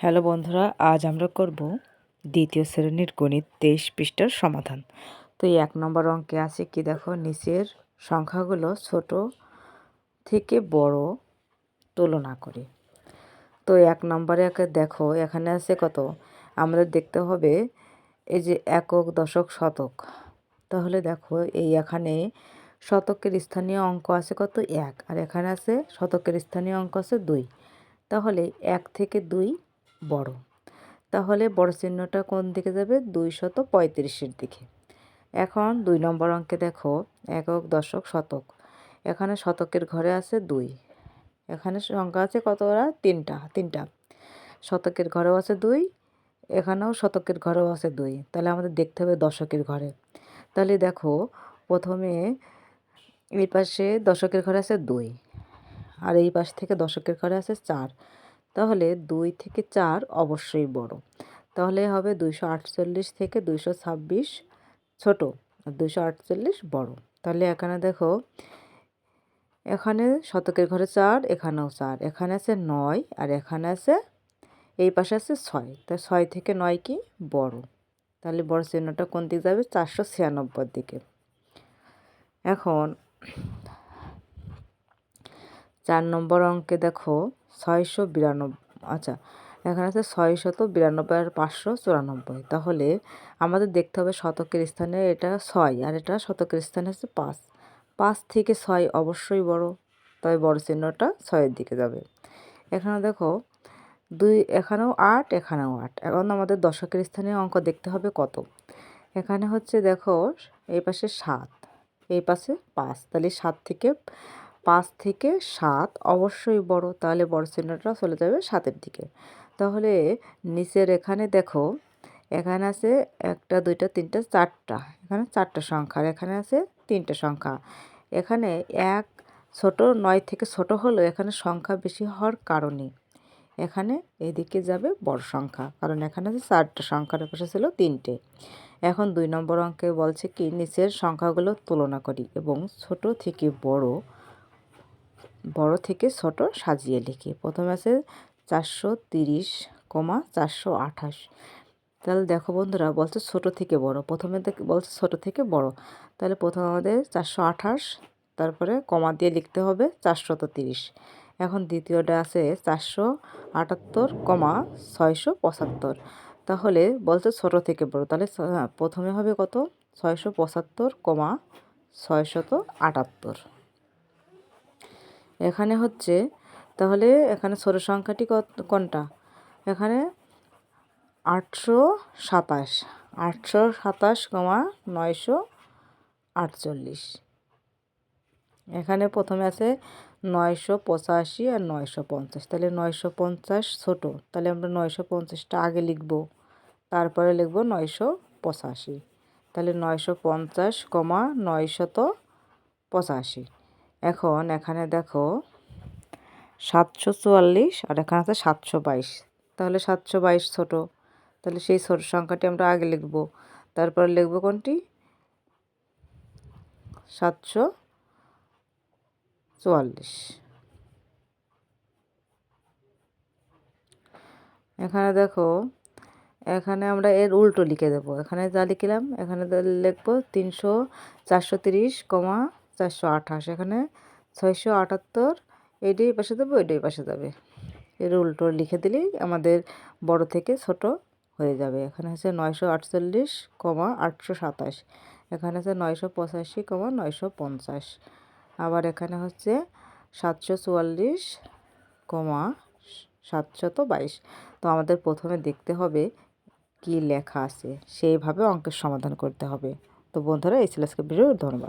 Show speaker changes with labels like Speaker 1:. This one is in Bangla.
Speaker 1: হ্যালো বন্ধুরা, আজ আমরা করব দ্বিতীয় শ্রেণির গণিত তেইশ পৃষ্ঠার সমাধান। তো এই এক নম্বর অঙ্কে আছে কি দেখো, নিচের সংখ্যাগুলো ছোট থেকে বড় তুলনা করে। তো এক নম্বরে একে দেখো, এখানে আছে কত? আমাদের দেখতে হবে এই যে একক, দশক, শতক। তাহলে দেখো, এই এখানে শতকের স্থানীয় অঙ্ক আছে কত? এক। আর এখানে আছে শতকের স্থানীয় অঙ্ক আছে দুই। তাহলে এক থেকে দুই বড়। তাহলে বড় চিহ্নটা কোন দিকে যাবে? দুইশত পঁয়ত্রিশের দিকে। এখন দুই নম্বর অঙ্কে দেখো, একক, দশক, শতক। এখানে শতকের ঘরে আছে দুই। এখানে সংখ্যা আছে কত ওরা? তিনটা তিনটা। শতকের ঘরেও আছে দুই, এখানেও শতকের ঘরেও আছে দুই। তাহলে আমাদের দেখতে হবে দশকের ঘরে। তাহলে দেখো, প্রথমে এই পাশে দশকের ঘরে আছে দুই, আর এই পাশ থেকে দশকের ঘরে আছে চার। তাহলে দুই থেকে চার অবশ্যই বড়। তাহলে হবে দুইশো আটচল্লিশ থেকে দুইশো ছাব্বিশ ছোটো, আর দুইশো আটচল্লিশ বড়। তাহলে এখানে দেখো, এখানে শতকের ঘরে চার, এখানেও চার। এখানে আছে নয়, আর এখানে আছে, এই পাশে আছে ছয়। তা ছয় থেকে নয় কি? বড়। তাহলে বড় চিহ্নটা কোন দিকে যাবে? চারশো ছিয়ানব্বই দিকে। এখন চার নম্বর অঙ্কে দেখো ছয়শো বিরানব্বই আচ্ছা এখানে আছে ছয় শত বিরানব্বই আর পাঁচশো চুরানব্বই। তাহলে আমাদের দেখতে হবে শতকের স্থানে এটা ছয় আর এটা শতকের স্থানে হচ্ছে পাঁচ। পাঁচ থেকে ছয় অবশ্যই বড়, তবে বড় চিহ্নটা ছয়ের দিকে যাবে। এখানে দেখো, দুই, এখানেও আট এখানেও আট। এখন আমাদের দশকের স্থানে অঙ্ক দেখতে হবে কত? এখানে হচ্ছে দেখো, এই পাশে সাত, এই পাশে পাঁচ। তাহলে সাত থেকে পাঁচ থেকে সাত, অবশ্যই বড়, তাহলে বড় চিহ্নটা চলে যাবে সাতের দিকে। তাহলে নিচের এখানে দেখো, এখানে আছে একটা, দুইটা, তিনটা, চারটা। এখানে চারটা সংখ্যা এখানে আছে তিনটা সংখ্যা। এখানে এক ছোট, নয় থেকে ছোট হলো এখানে সংখ্যা বেশি হওয়ার কারণে এখানে এদিকে যাবে বড় সংখ্যা, কারণ এখানে আছে চারটা সংখ্যার পাশে ছিল তিনটে। এখন দুই নম্বর অঙ্কে বলছে কি, নিচের সংখ্যাগুলো তুলনা করি এবং ছোট থেকে বড় বড় থেকে ছোট সাজিয়ে লিখি। প্রথমে আছে চারশো তিরিশ, কমা চারশো আঠাশ। তাহলে দেখো বন্ধুরা, বলছে ছোট থেকে বড়। প্রথমে বলছে ছোট থেকে বড়। তাহলে প্রথমে আমাদের চারশো আঠাশ, তারপরে কমা দিয়ে লিখতে হবে চারশত তিরিশ এখন দ্বিতীয়টা আছে চারশো আটাত্তর, কমা ছয়শো পঁচাত্তর। তাহলে বলছে ছোট থেকে বড়। তাহলে প্রথমে হবে কত? ছয়শো পঁচাত্তর, কমা ছয়শত আটাত্তর। এখানে হচ্ছে, তাহলে এখানে ছোট সংখ্যাটি কোনটা? এখানে আটশো সাতাশ আটশো সাতাশ কমা নয়শো আটচল্লিশ। এখানে প্রথমে আছে নয়শো পঁচাশি আর নয়শো পঞ্চাশ। তাহলে নয়শো পঞ্চাশ ছোটো, তাহলে আমরা নয়শো পঞ্চাশটা আগে লিখব, তারপরে লিখব নয়শো পঁচাশি। তাহলে নয়শো পঞ্চাশ কমা নয়শত পঁচাশি। এখন এখানে দেখো সাতশো চুয়াল্লিশ আর এখানে আছে সাতশো বাইশ। তাহলে সাতশো বাইশ ছোটো। তাহলে সেই ছোটো সংখ্যাটি আমরা আগে লিখব। তারপর লিখব কোনটি? সাতশো চুয়াল্লিশ। এখানে দেখো, এখানে আমরা এর উল্টো লিখে দেবো। এখানে যা লিখলাম, এখানে লিখব তিনশো চারশো তিরিশ কমা চারশো আঠাশ, এখানে ছয়শো আটাত্তর এইটাই পাশে দেবো, এটাই পাশে যাবে। এর উল্টো লিখে দিলেই আমাদের বড় থেকে ছোট হয়ে যাবে। এখানে হচ্ছে নয়শো আটচল্লিশ, কমা আটশো সাতাশ। এখানে আছে নয়শো পঁচাশি, কমা নয়শো পঞ্চাশ। আবার এখানে হচ্ছে সাতশো চুয়াল্লিশ, কমা সাতশত বাইশ। তো আমাদের প্রথমে দেখতে হবে কি লেখা আছে। সেইভাবে অঙ্কের সমাধান করতে হবে। তো বন্ধুরা, এই ছিল আজকে ধন্যবাদ।